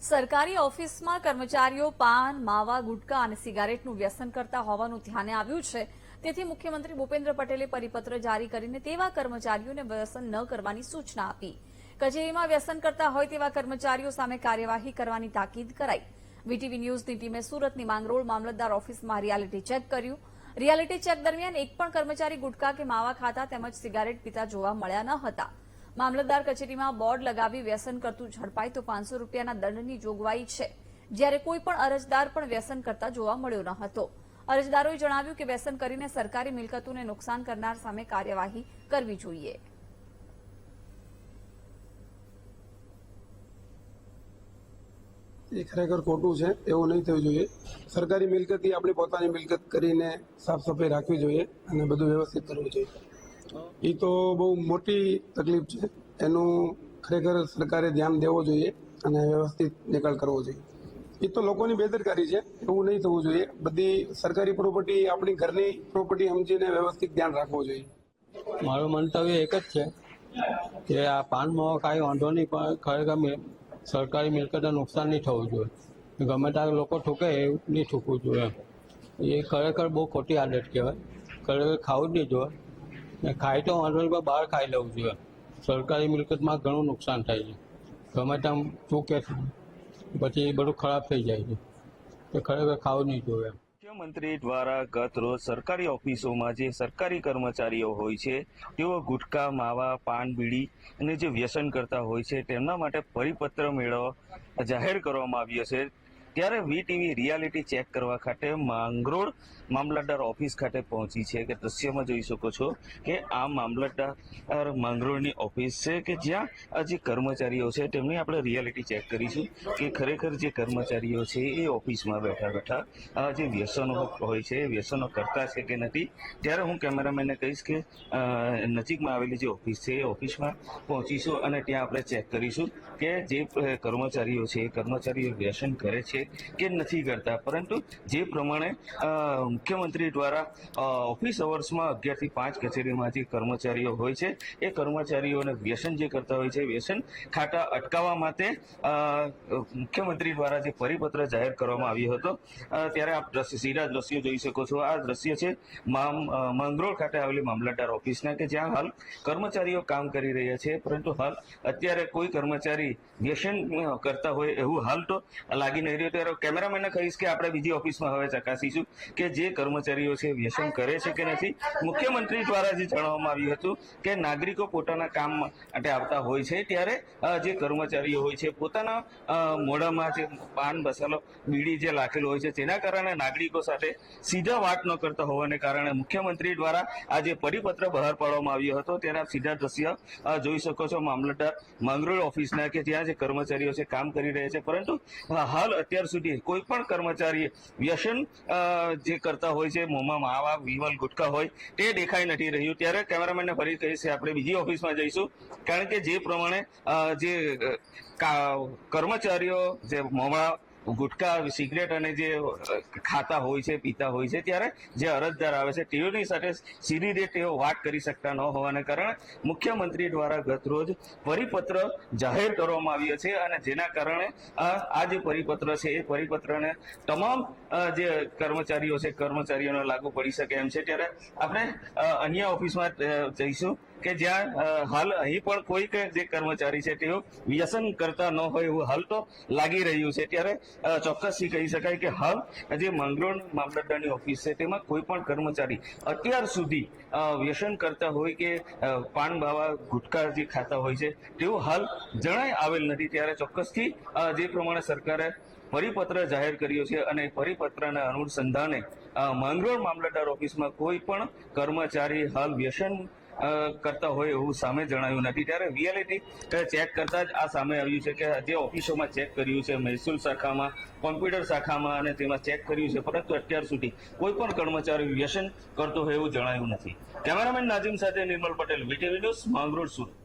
સરકારી ઓફિસમાં કર્મચારીઓ પાન, માવા, ગુટકા અને સિગારેટનું વ્યસન કરતા હોવાનું ધ્યાને આવ્યું છે. તેથી મુખ્યમંત્રી ભૂપેન્દ્ર પટેલે પરિપત્ર જારી કરીને તેવા કર્મચારીઓને વ્યસન ન કરવાની સૂચના આપી. કચેરીમાં વ્યસન કરતા હોય તેવા કર્મચારીઓ સામે કાર્યવાહી કરવાની તાકીદ કરાઈ. વીટીવી ન્યૂઝની ટીમે સુરતની માંગરોળ મામલતદાર ઓફિસમાં રિયાલિટી ચેક કર્યું. રિયાલિટી ચેક દરમિયાન એક પણ કર્મચારી ગુટકા કે માવા ખાતા તેમજ સિગારેટ પીતા જોવા મળ્યા ન હતા. મામલતદાર કચેરીમાં બોર્ડ લગાવી વ્યસન કરતું ઝડપાય તો પાંચસો રૂપિયાના દંડની જોગવાઈ છે. જ્યારે કોઈ અરજદાર પણ વ્યસન કરતા જોવા મળ્યો ન હતો. અરજદારોએ જણાવ્યું કે વ્યસન કરીને સરકારી મિલકતોને નુકસાન કરનાર સામે કાર્યવાહી કરવી જોઈએ. એ ખરેખર ખોટું છે, એવું નહીં થવું જોઈએ. સરકારી મિલકત એ આપણી પોતાની મિલકત કરીને સાફ સફાઈ રાખવી જોઈએ અને બધું વ્યવસ્થિત કરવું જોઈએ. એ તો બહુ મોટી તકલીફ છે. એનું ખરેખર સરકારે ધ્યાન દેવું જોઈએ અને વ્યવસ્થિત નિકાલ કરવો જોઈએ. એ તો લોકોની બેદરકારી છે. એવું નહીં થવું જોઈએ. બધી સરકારી પ્રોપર્ટી આપણી ઘરની પ્રોપર્ટી સમજીને વ્યવસ્થિત ધ્યાન રાખવું જોઈએ. મારું મંતવ્ય એક જ છે કે આ પાન માવા કાંઈ વાંધો નહીં, પણ ખરેખર સરકારી મિલકતને નુકસાન નહીં થવું જોઈએ. ગમે ત્યાં લોકો ઠૂકે એવું નહીં ઠૂકવું જોઈએ. એ ખરેખર બહુ ખોટી આદત કહેવાય. ખરેખર ખાવું જ નહીં જોઈએ. ને ખાય તો વાંધો નહીં બહાર ખાઈ લેવું જોઈએ. સરકારી મિલકતમાં ઘણું નુકસાન થાય છે. ગમે તેમ શું કે પછી બધું ખરાબ થઈ જાય છે. તો ખરેખર ખાવું નહીં જોઈએ મુખ્યમંત્રી દ્વારા ગત રોજ સરકારી ઓફિસોમાં જે સરકારી કર્મચારીઓ હોય છે, તેઓ ગુટખા માવા, પાન, બીડી અને જે વ્યસન કરતા હોય છે, તેમના માટે પરિપત્ર મેળવવા જાહેર કરવામાં આવ્યો છે. ત્યારે વીટીવી રિયાલિટી ચેક કરવા ખાતે માંગરોળ મામલતદાર ઓફિસ ખાતે પહોંચી છે, કે દ્રશ્યમાં જોઈ શકો છો કે આ મામલતદાર માંગરોળની ઓફિસ છે કે જ્યાં આ જે કર્મચારીઓ છે, તેમની આપણે રિયાલિટી ચેક કરીશું કે ખરેખર જે કર્મચારીઓ છે, એ ઓફિસમાં બેઠા બેઠા આ જે વ્યસનો હોય છે વ્યસનો કરતા છે કે નથી. ત્યારે હું કેમેરામેનને કહીશ કે નજીકમાં આવેલી જે ઓફિસ છે, એ ઓફિસમાં પહોંચીશું અને ત્યાં આપણે ચેક કરીશું કે જે કર્મચારીઓ છે, એ કર્મચારીઓ વ્યસન કરે છે કે નથી કરતા. પરંતુ જે પ્રમાણે મુખ્યમંત્રી દ્વારા ઓફિસ અવર્સમાં અગિયારથી પાંચ કચેરીમાંથી કર્મચારીઓ હોય છે. એ કર્મચારીઓને વ્યસન જે કરતા હોય છે, વ્યસન ખાતા અટકાવવા માટે મુખ્યમંત્રી દ્વારા જે પરિપત્ર જાહેર કરવામાં આવ્યો હતો ત્યારે આપ દ્રશ્ય, સીધા દ્રશ્યો જોઈ શકો છો. આ દ્રશ્ય છે, મામ- માંગરોળ ખાતે આવેલી મામલતદાર ઓફિસના કે જ્યાં હાલ કર્મચારીઓ કામ કરી રહ્યા છે. પરંતુ હાલ અત્યારે કોઈ કર્મચારી વ્યસન કરતા હોય એવું હાલ તો લાગી નહીં રહ્યું. ત્યારે કેમેરામેનને કહીશ કે આપણે બીજી ઓફિસમાં હવે ચકાસીશું કે જે કર્મચારીઓ છે વ્યસન કરે છે કે નથી. મુખ્યમંત્રી દ્વારા જે જણાવવામાં આવ્યું હતું કે નાગરિકો પોતાના કામ માટે આવતા હોય છે ત્યારે જે કર્મચારીઓ હોય છે પોતાના મોઢામાં જે પાન મસાલો બીડી જે લાખેલો હોય છે તેના કારણે નાગરિકો સાથે સીધા વાત ન કરતા હોવાને કારણે મુખ્યમંત્રી દ્વારા આ જે પરિપત્ર બહાર પાડવામાં આવ્યો હતો તેના સીધા દ્રશ્ય જોઈ શકો છો મામલતદાર માંગરોળ ઓફિસના કે ત્યાં જે કર્મચારીઓ છે કામ કરી રહ્યા છે પરંતુ હાલ અત્યાર સુધી કોઈ પણ કર્મચારી વ્યસન જે કરતા હોય છે, મોંમાં માવા, વિવલ, ગુટકા હોય, તે દેખાઈ નથી રહ્યું. ત્યારે કેમેરામેનને ફરી કહીશ આપણે બીજી ઓફિસમાં જઈશું. કારણ કે જે પ્રમાણે જે કર્મચારીઓ, જે મોંમાં ગુટકા, સિગરેટ અને જે ખાતા હોય છે, પીતા હોય છે, ત્યારે જે અરજદાર આવે છે, તેઓની સાથે સીધી રીતે તેઓ વાત કરી શકતા ન હોવાને કારણે મુખ્યમંત્રી દ્વારા ગતરોજ પરિપત્ર જાહેર કરવામાં આવ્યો છે અને જેના કારણે આ જે પરિપત્ર છે, એ પરિપત્રને તમામ જે કર્મચારીઓ છે, કર્મચારીઓને લાગુ પડી શકે એમ છે. ત્યારે આપણે અન્ય ઓફિસમાં જઈશું. કે જ્યાં હાલ અહીં પણ કોઈક જે કર્મચારી છે તેઓ વ્યસન કરતા ન હોય એવું હાલ તો લાગી રહ્યું છે. ત્યારે ચોક્કસથી કહી શકાય કે હાલ જે મંગરોળ મામલતદારની ઓફિસ છે તેમાં કોઈ પણ કર્મચારી અત્યાર સુધી વ્યસન કરતા હોય કે પાન બાવા ગુટખા જે ખાતા હોય છે તેવું હાલ જણાય આવેલ નથી. ત્યારે ચોક્કસથી જે પ્રમાણે સરકારે પરિપત્ર જાહેર કર્યો છે અને પરિપત્રના અનુસંધાને માંગરોળ મામલતદાર ઓફિસમાં કોઈ પણ કર્મચારી હાલ વ્યસન કરતા હોય એવું સામે જણાયું નથી. ત્યારે રિયાલિટી ચેક કરતા જ આ સામે આવ્યું છે કે જે ઓફિસોમાં ચેક કર્યું છે, મહેસૂલ શાખામાં કોમ્પ્યુટર શાખામાં અને તેમાં ચેક કર્યું છે. પરંતુ અત્યાર સુધી કોઈ પણ કર્મચારી વ્યસન કરતો હોય એવું જણાયું નથી. કેમેરામેન નાજીમ સાથે નિર્મલ પટેલ વીટીવી ન્યૂઝ, માંગરોળ સુરત.